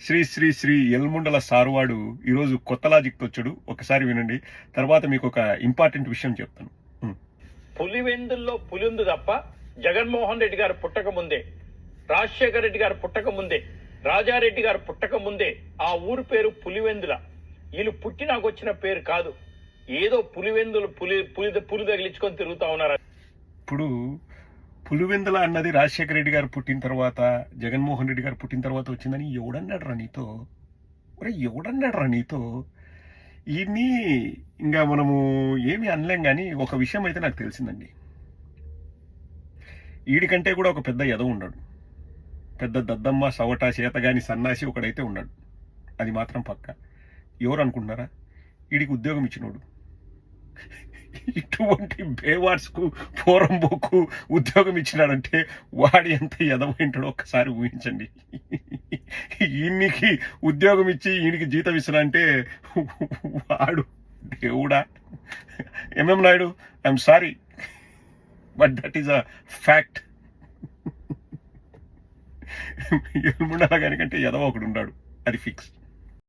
శ్రీ శ్రీ శ్రీ ఎల్ముండల సారువాడు ఈరోజు కొత్త లాజిక్తో వచ్చాడు. ఒకసారి వినండి. తర్వాత మీకు ఒక ఇంపార్టెంట్ విషయం చెప్తాను. పులివెందుల్లో పులి ఉంది తప్ప జగన్మోహన్ రెడ్డి గారు పుట్టక ముందే రాజశేఖర రెడ్డి గారు పుట్టక ముందే రాజారెడ్డి గారు పుట్టక ముందే ఆ ఊరు పేరు పులివెందుల. వీళ్ళు పుట్టి నాకు వచ్చిన పేరు కాదు. ఏదో పులివెందులు పులి పులి పులి తగిలించుకొని తిరుగుతా ఉన్నారు? ఇప్పుడు పులివెందుల అన్నది రాజశేఖర రెడ్డి గారు పుట్టిన తర్వాత జగన్మోహన్ రెడ్డి గారు పుట్టిన తర్వాత వచ్చిందని ఎవడన్నాడు రా నీతో? ఒరే ఎవడన్నాడు రా నీతో? ఇన్ని ఇంకా మనము ఏమి అనలేం కానీ ఒక విషయం అయితే నాకు తెలిసిందండి. వీడికంటే కూడా ఒక పెద్ద ఎదవ ఉన్నాడు. పెద్ద దద్దమ్మ సవట చేతగాని సన్నాసి ఒకడైతే ఉన్నాడు. అది మాత్రం పక్క. ఎవరు అనుకుంటున్నారా వీడికి ఉద్యోగం ఇచ్చినోడు. ఇటువంటి బేవార్స్కు పోరంబోకు ఉద్యోగం ఇచ్చినాడంటే వాడు ఎంత ఎదవైంటాడో ఒక్కసారి ఊహించండి. ఈయనకి ఉద్యోగం ఇచ్చి ఈయనకి జీతం ఇస్తున్నా వాడు దేవుడా. M M Naidu I'm sorry but that is a fact ఎల్ముండాల గానికంటే ఎదవ ఒకడు ఉన్నాడు అది ఫిక్స్